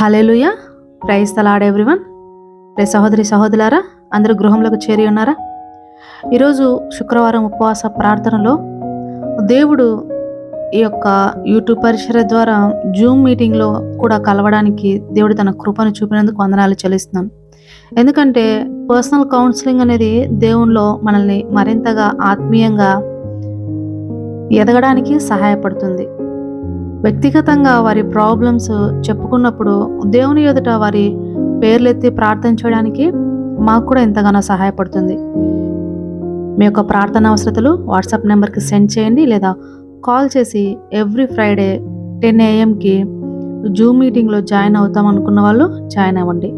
Hallelujah praise the Lord everyone. రే సహోదరి సహోదరులారా అందరూ గృహంలోకి చేరి ఉన్నారా? ఈరోజు శుక్రవారం ఉపవాస ప్రార్థనలో దేవుడు ఈ యొక్క యూట్యూబ్ పరిసర ద్వారా జూమ్ మీటింగ్లో కూడా కలవడానికి దేవుడు తన కృపను చూపినందుకు వందనాలు చెల్లిస్తున్నాం. ఎందుకంటే పర్సనల్ కౌన్సిలింగ్ అనేది దేవునిలో మనల్ని మరింతగా ఆత్మీయంగా ఎదగడానికి సహాయపడుతుంది. వ్యక్తిగతంగా వారి ప్రాబ్లమ్స్ చెప్పుకున్నప్పుడు దేవుని ఎదుట వారి పేర్లెత్తి ప్రార్థన చేయడానికి మాకు కూడా ఎంతగానో సహాయపడుతుంది. మీ యొక్క ప్రార్థన అవసరతలు వాట్సాప్ నెంబర్కి సెండ్ చేయండి లేదా కాల్ చేసి ఎవ్రీ ఫ్రైడే టెన్ ఏఎంకి జూమ్ మీటింగ్లో జాయిన్ అవుతాం అనుకున్న వాళ్ళు జాయిన్ అవ్వండి.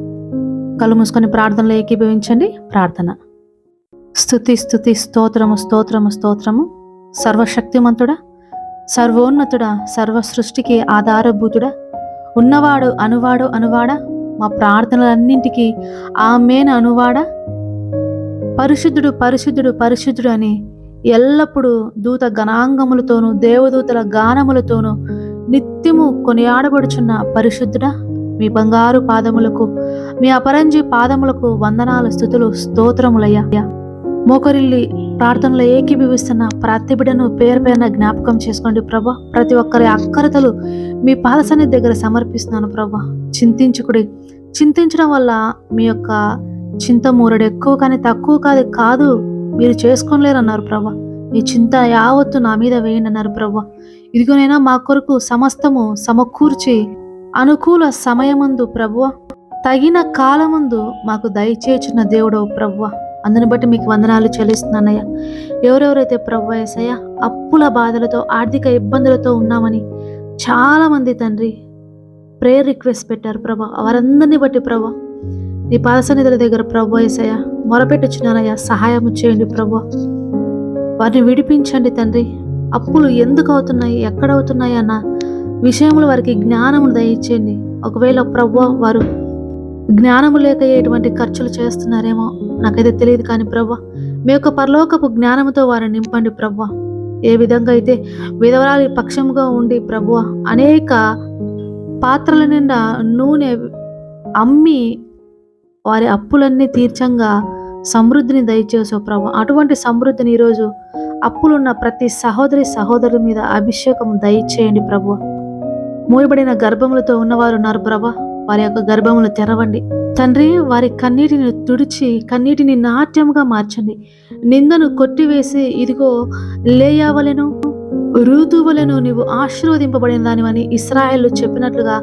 కళ్ళు మూసుకొని ప్రార్థనలో ఏకీభవించండి. ప్రార్థన. స్థుతి స్థుతి స్తోత్రము స్తోత్రము స్తోత్రము. సర్వశక్తిమంతుడా సర్వోన్నతుడా సర్వ సృష్టికి ఆధారభూతుడా? ఉన్నవాడు అనువాడు అనువాడా? మా ప్రార్థనలన్నింటికి ఆమెన అనువాడా? పరిశుద్ధుడు పరిశుద్ధుడు పరిశుద్ధుడు అని ఎల్లప్పుడూ దూత గణాంగములతోనూ దేవదూతల గానములతోనూ నిత్యము కొనియాడబడుచున్న పరిశుద్ధుడా? మీ బంగారు పాదములకు మీ అపరంజి పాదములకు వందనాల స్థుతులు స్తోత్రములయ్యా. మోకరిల్లి ప్రార్థనలో ఏకీభవిస్తున్న ప్రతి బిడ్డను పేరు పేరున జ్ఞాపకం చేసుకోండి ప్రభా. ప్రతి ఒక్కరి అక్కరతలు మీ పాలసని దగ్గర సమర్పిస్తున్నాను ప్రభా. చింతించుకుడి. చింతించడం వల్ల మీ యొక్క చింత మూరడు ఎక్కువ కానీ తక్కువ కాదు కాదు. మీరు చేసుకోలేరన్నారు ప్రభా. మీ చింత యావత్తు నా మీద వేయండి అన్నారు ప్రభా. ఇదిగోనైనా మా కొరకు సమస్తము సమకూర్చి అనుకూల సమయమందు ప్రభువ తగిన కాలమందు మాకు దయచేచున్న దేవుడవు ప్రభువ అందుని బట్టి మీకు వందనాలు చెల్లిస్తున్నానయ్యా. ఎవరెవరైతే ప్రభు ఏసయ్య అప్పుల బాధలతో ఆర్థిక ఇబ్బందులతో ఉన్నామని చాలామంది తండ్రి ప్రేయర్ రిక్వెస్ట్ పెట్టారు ప్రభా. వారందరినీ బట్టి ప్రభా. నీ పాదసన్నిధుల దగ్గర ప్రభు ఏసయ్య మొరపెట్టుచున్నానయ్యా. సహాయం చేయండి ప్రభు. వారిని విడిపించండి తండ్రి. అప్పులు ఎందుకు అవుతున్నాయి ఎక్కడ అవుతున్నాయి అన్న విషయంలో వారికి జ్ఞానము దయచేయండి. ఒకవేళ ప్రభు వారు జ్ఞానము లేక ఎటువంటి ఖర్చులు చేస్తున్నారేమో నాకైతే తెలియదు కానీ ప్రవ్వ మీ యొక్క పరలోకపు జ్ఞానముతో వారిని నింపండి ప్రభా ఏ విధంగా అయితే విధవరాలి పక్షముగా ఉండి ప్రభువ అనేక పాత్రల నిండా నూనె అమ్మి వారి అప్పులన్నీ తీర్చంగా సమృద్ధిని దయచేసో ప్రభు అటువంటి సమృద్ధిని ఈరోజు అప్పులున్న ప్రతి సహోదరి సహోదరు మీద అభిషేకం దయచేయండి ప్రభు మూయబడిన గర్భములతో ఉన్నవారు ఉన్నారు ప్రభా వారి యొక్క గర్భములు తెరవండి. తండ్రి వారి కన్నీటిని తుడిచి కన్నీటిని నాట్యముగా మార్చండి. నిందను కొట్టివేసి ఇదిగో లేయావలెను ఋతువులను నీవు ఆశీర్వదింపబడిన దానివని ఇస్రాయేల్ చెప్పినట్లుగా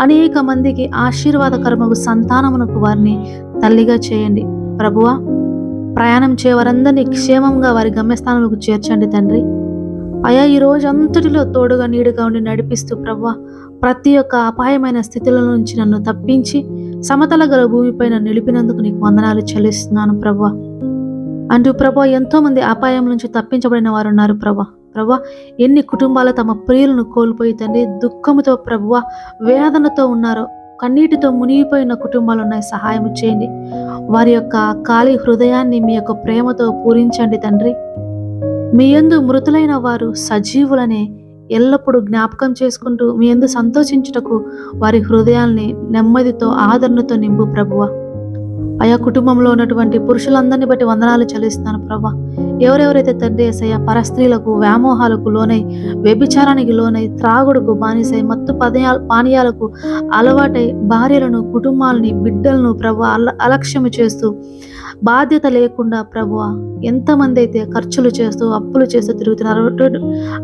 అనేక మందికి ఆశీర్వాదకరమగు సంతానమునకు వారిని తల్లిగా చేయండి. ప్రభువా ప్రయాణం చేయవారందరినీ క్షేమంగా వారి గమ్యస్థానంలోకి చేర్చండి తండ్రి. అయా ఈ రోజు అంతటిలో తోడుగా నీడుగా ఉండి నడిపిస్తూ ప్రవ్వా ప్రతి ఒక్క అపాయమైన స్థితుల నుంచి నన్ను తప్పించి సమతల గల భూమిపైన నిలిపినందుకు నీకు వందనాలు చెల్లిస్తున్నాను ప్రభా. అంటూ ప్రభా ఎంతో మంది అపాయం నుంచి తప్పించబడిన వారు ఉన్నారు ప్రభా. ప్రభా ఎన్ని కుటుంబాలు తమ ప్రియులను కోల్పోయి తండ్రి దుఃఖముతో ప్రభువ వేదనతో ఉన్నారో కన్నీటితో మునిగిపోయిన కుటుంబాలు ఉన్నాయి. సహాయం చేయండి. వారి యొక్క ఖాళీ హృదయాన్ని మీ యొక్క ప్రేమతో పూరించండి తండ్రి. మీ యందు మృతులైన వారు సజీవులనే ఎల్లప్పుడూ జ్ఞాపకం చేసుకుంటూ మీ ఎందు సంతోషించుటకు వారి హృదయాల్ని నెమ్మదితో ఆదరణతో నింపు ప్రభువ. ఆయా కుటుంబంలో ఉన్నటువంటి పురుషులందరినీ బట్టి వందనాలు చెల్లిస్తాను ప్రభా. ఎవరెవరైతే తండ్రి ఏసయ్య పరస్త్రీలకు వ్యామోహాలకు లోనై వ్యభిచారానికి లోనై త్రాగుడుకు బానిసై మత్తు పదయా పానీయాలకు అలవాటై భార్యలను కుటుంబాలని బిడ్డలను ప్రభు అల అలక్ష్యము చేస్తూ బాధ్యత లేకుండా ప్రభు ఎంతమంది అయితే ఖర్చులు చేస్తూ అప్పులు చేస్తూ తిరుగుతున్నారు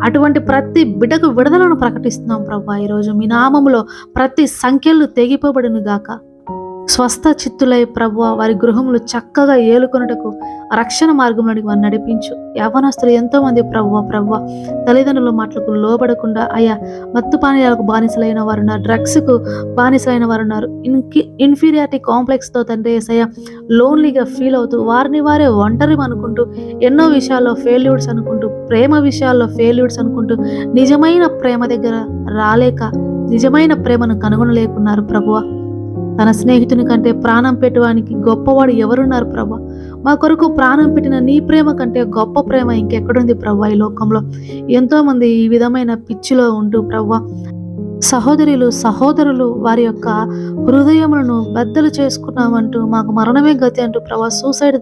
అటువంటి ప్రతి బిడ్డకు విడుదలను ప్రకటిస్తున్నాం ప్రభు. ఈరోజు మీ నామంలో ప్రతి సంఖ్యలు తెగిపోబడిన గాక స్వస్థ చిత్తులై ప్రభు వారి గృహములు చక్కగా ఏలుకొనుటకు రక్షణ మార్గంలోనికి వారిని నడిపించు. యవనస్తులు ఎంతోమంది మంది ప్రభు తల్లిదండ్రుల మాటలకు లోబడకుండా అయ్యా మత్తు పానీయాలకు బానిసలైన వారు ఉన్నారు డ్రగ్స్కు బానిసలైన వారు ఉన్నారు ఇన్కి ఇన్ఫీరియారిటీ కాంప్లెక్స్తో తండ్రి ఏసయ్య లోన్లీగా ఫీల్ అవుతూ వారిని వారే ఒంటరి అనుకుంటూ ఎన్నో విషయాల్లో ఫెయిల్యూర్స్ అనుకుంటూ ప్రేమ విషయాల్లో ఫెయిల్యూర్స్ అనుకుంటూ నిజమైన ప్రేమ దగ్గర రాలేక నిజమైన ప్రేమను కనుగొనలేకున్నారు ప్రభువా. తన స్నేహితుని కంటే ప్రాణం పెట్టువానికి గొప్పవాడు ఎవరున్నారు ప్రభా? మా కొరకు ప్రాణం పెట్టిన నీ ప్రేమ కంటే గొప్ప ప్రేమ ఇంకెక్కడుంది ప్రభా ఈ లోకంలో? ఎంతో మంది ఈ విధమైన పిచ్చిలో ఉంటూ ప్రభా సహోదరులు సహోదరులు వారి యొక్క హృదయములను బద్దలు చేసుకున్నామంటూ మాకు మరణమే గతి అంటూ ప్రభా సూసైడ్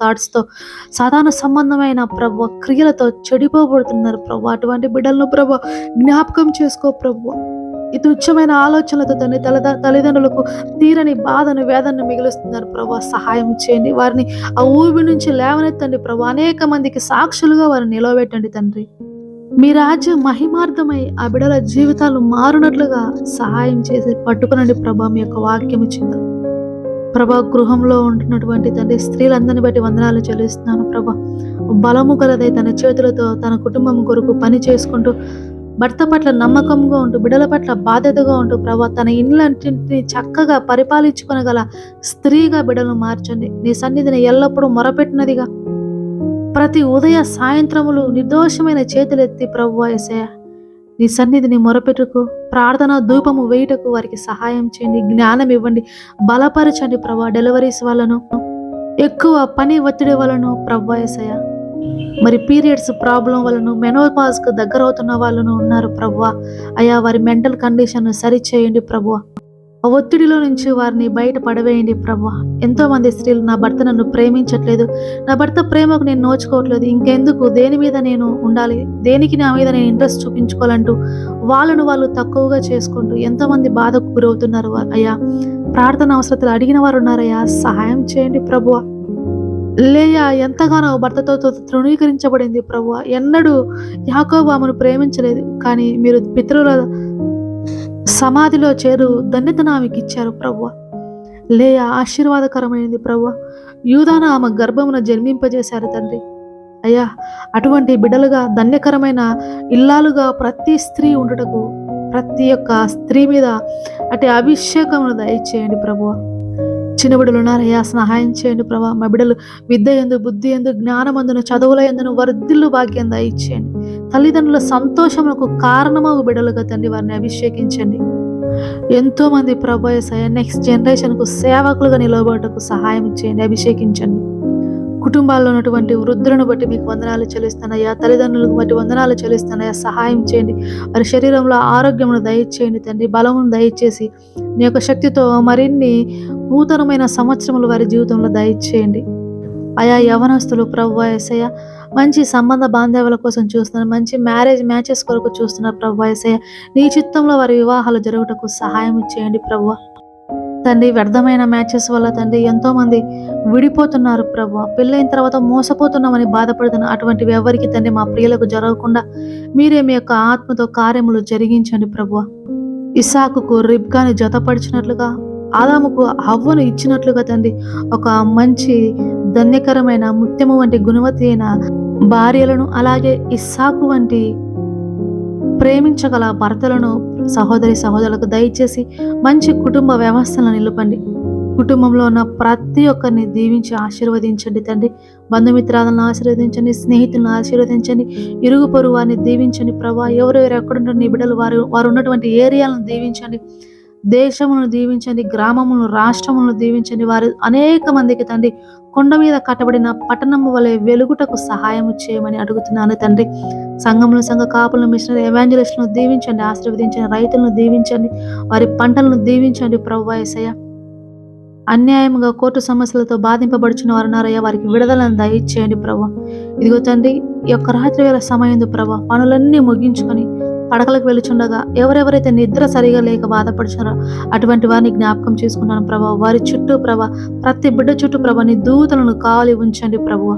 థాట్స్తో సాధారణ సంబంధమైన ప్రభు క్రియలతో చెడిపోబడుతున్నారు ప్రభు. అటువంటి బిడ్డలను ప్రభు జ్ఞాపకం చేసుకో ప్రభు. ఈ తుచ్చమైన ఆలోచనలతో తన తల తల్లిదండ్రులకు తీరని బాధను వేదనను మిగులుస్తున్నారు. ప్రభా సహాయం చేయండి. వారిని ఆ ఊబి నుంచి లేవనెత్తండి. ప్రభా అనేక మందికి సాక్షులుగా వారిని నిలవబెట్టండి తండ్రి. మీ రాజ్యం మహిమార్థమై ఆ బిడల జీవితాలు మారునట్లుగా సహాయం చేసి పట్టుకునండి ప్రభా మీ యొక్క వాక్యం ఇచ్చింది ప్రభా గృహంలో ఉంటున్నటువంటి తండ్రి స్త్రీలందరిని బట్టి వందనాలు చెల్లిస్తున్నాను ప్రభా. బలము కలదై తన చేతులతో తన కుటుంబం కొరకు పని చేసుకుంటూ భర్త పట్ల నమ్మకంగా ఉంటూ బిడల పట్ల బాధ్యతగా ఉంటూ ప్రభా తన ఇండ్లంటిని చక్కగా పరిపాలించుకొనగల స్త్రీగా బిడలను మార్చండి. నీ సన్నిధిని ఎల్లప్పుడూ మొరపెట్టినదిగా. ప్రతి ఉదయ సాయంత్రములు నిర్దోషమైన చేతులెత్తి ప్రభు ఎసయ నీ సన్నిధిని మొరపెట్టుకు. ప్రార్థన ధూపము వేయుటకు వారికి సహాయం చేయండి. జ్ఞానం ఇవ్వండి. బలపరచండి ప్రభా డెలివరీస్ వాళ్ళను ఎక్కువ పని ఒత్తిడి వలను ప్రభు ఎసయ మరి పీరియడ్స్ ప్రాబ్లం వలన మెనోపాజ్కు దగ్గర అవుతున్న వాళ్ళను ఉన్నారు ప్రభువ. అయా వారి మెంటల్ కండిషన్ సరిచేయండి ప్రభువ. ఆ ఒత్తిడిలో నుంచి వారిని బయట పడవేయండి ప్రభు ఎంతో మంది స్త్రీలు నా భర్త నన్ను ప్రేమించట్లేదు. నా భర్త ప్రేమకు నేను నోచుకోవట్లేదు. ఇంకెందుకు? దేని మీద నేను ఉండాలి? దేనికి నా మీద నేను ఇంట్రెస్ట్ చూపించుకోవాలంటూ వాళ్ళను వాళ్ళు తక్కువగా చేసుకుంటూ ఎంతో మంది బాధకు గురవుతున్నారు అయ్యా. ప్రార్థన అవసరతలు అడిగిన వారు ఉన్నారయ్యా. సహాయం చేయండి ప్రభువా. లేయా ఎంతగానో భర్తతో తృణీకరించబడింది ప్రభు. ఎన్నడూ యాకోబు ఆమెను ప్రేమించలేదు. కానీ మీరు పితరుల సమాధిలో చేరు ధన్యతను ఆమెకి ఇచ్చారు ప్రభు. లేయా ఆశీర్వాదకరమైనది ప్రభు. యూదాన ఆమె గర్భమున జన్మింపజేశారు తండ్రి. అయ్యా అటువంటి బిడ్డలుగా ధన్యకరమైన ఇల్లాలుగా ప్రతి స్త్రీ ఉండటకు ప్రతి ఒక్క స్త్రీ మీద అటు అభిషేకమును దయచేయండి ప్రభువ చిన్న బిడ్డలు ఉన్నారయ్యా సహాయం చేయండి ప్రభా మా బిడ్డలు విద్య ఎందు బుద్ధి ఎందు జ్ఞానమందును చదువుల ఎందును వర్ధిల్లు భాగ్యం దయచేయండి తల్లిదండ్రుల సంతోషములకు కారణమగు బిడ్డలుగా తండ్రి వారిని అభిషేకించండి. ఎంతో మంది ప్రభాయసయ నెక్స్ట్ జనరేషన్కు సేవకులుగా నిలబడటకు సహాయం చేయండి అభిషేకించండి. కుటుంబాల్లో ఉన్నటువంటి వృద్ధులను బట్టి మీకు వందనాలు చెల్లిస్తానయ్యా తల్లిదండ్రులకు బట్టి వందనాలు చెల్లిస్తానయ్యా సహాయం చేయండి. వారి శరీరంలో ఆరోగ్యమును దయచేయండి తండ్రి. బలమును దయచేసి నీ యొక్క శక్తితో మరిన్ని నూతనమైన సంవత్సరములు వారి జీవితంలో దయచేయండి. ఆయా యవనస్తులు ప్రభు ఎసయ్య మంచి సంబంధ బాంధవ్యాల కోసం చూస్తున్నారు. మంచి మ్యారేజ్ మ్యాచెస్ కొరకు చూస్తున్నారు ప్రభు ఎసయ్య నీ చిత్తంలో వారి వివాహాలు జరుగుటకు సహాయం చేయండి ప్రభు తండ్రి వ్యర్థమైన మ్యాచెస్ వల్ల తండ్రి ఎంతోమంది విడిపోతున్నారు ప్రభు. పెళ్ళైన తర్వాత మోసపోతున్నామని బాధపడుతున్న అటువంటివి ఎవరికి తండ్రి మా ప్రియులకు జరగకుండా మీరే మీ యొక్క ఆత్మతో కార్యములు జరిగించండి ప్రభు. ఇసాకుకు రిబ్గాని జతపరిచినట్లుగా ఆదాముకు అవ్వను ఇచ్చినట్లుగా తండ్రి ఒక మంచి ధన్యకరమైన ముత్యము వంటి గుణవతి అయిన భార్యలను అలాగే ఇస్సాకు వంటి ప్రేమించగల భర్తలను సహోదరి సహోదరులకు దయచేసి మంచి కుటుంబ వ్యవస్థలను నిలపండి. కుటుంబంలో ఉన్న ప్రతి ఒక్కరిని దీవించి ఆశీర్వదించండి తండ్రి. బంధుమిత్రాలను ఆశీర్వదించండి స్నేహితులను ఆశీర్వదించండి ఇరుగు పొరు వారిని దీవించండి. ప్రభా ఎవరెవరు ఎక్కడుంటారు నీ బిడ్డలు వారు వారు ఉన్నటువంటి ఏరియాలను దీవించండి. దేశమును దీవించండి గ్రామములను రాష్ట్రములను దీవించండి. వారు అనేక మందికి తండ్రి కొండ మీద కట్టబడిన పట్టణము వలె వెలుగుటకు సహాయం చేయమని అడుగుతున్నాను తండ్రి. సంఘంలో సంఘ కాపులను మిషనరీ ఎవాంజలిస్టులను దీవించండి ఆశీర్వదించండి రైతులను దీవించండి వారి పంటలను దీవించండి ప్రభు ఏసయ్య. అన్యాయంగా కోర్టు సమస్యలతో బాధింపబడుచున్న వారు ఉన్నారయ్యా వారికి విడుదలను దయచేయండి ప్రభు. ఇదిగో తండ్రి ఈ యొక్క రాత్రి వేళ సమయం ప్రభా పనులన్నీ ముగించుకొని పడకలకు వెలుచుండగా ఎవరెవరైతే నిద్ర సరిగా లేక బాధపడుచున్నారో అటువంటి వారిని జ్ఞాపకం చేసుకున్నాను ప్రభా. వారి చుట్టూ ప్రభా ప్రతి బిడ్డ చుట్టూ ప్రభా నీ దూతలను కావాలి ఉంచండి ప్రభు.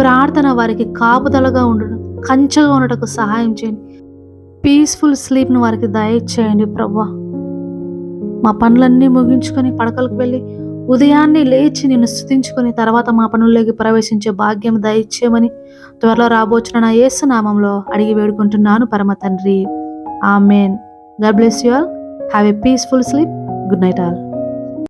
ప్రార్థన వారికి కాపుదలగా ఉండడం కంచగా ఉండటకు సహాయం చేయండి. పీస్ఫుల్ స్లీప్ను వారికి దయచేయండి ప్రవ్వా మా పనులన్నీ ముగించుకొని పడకలకు వెళ్ళి ఉదయాన్నే లేచి నిన్ను స్థుతించుకొని తర్వాత మా పనుల్లోకి ప్రవేశించే భాగ్యం దయచేయమని త్వరలో రాబోచిన నా నామంలో అడిగి వేడుకుంటున్నాను పరమ తండ్రి. Amen God bless you all have a peaceful sleep good night all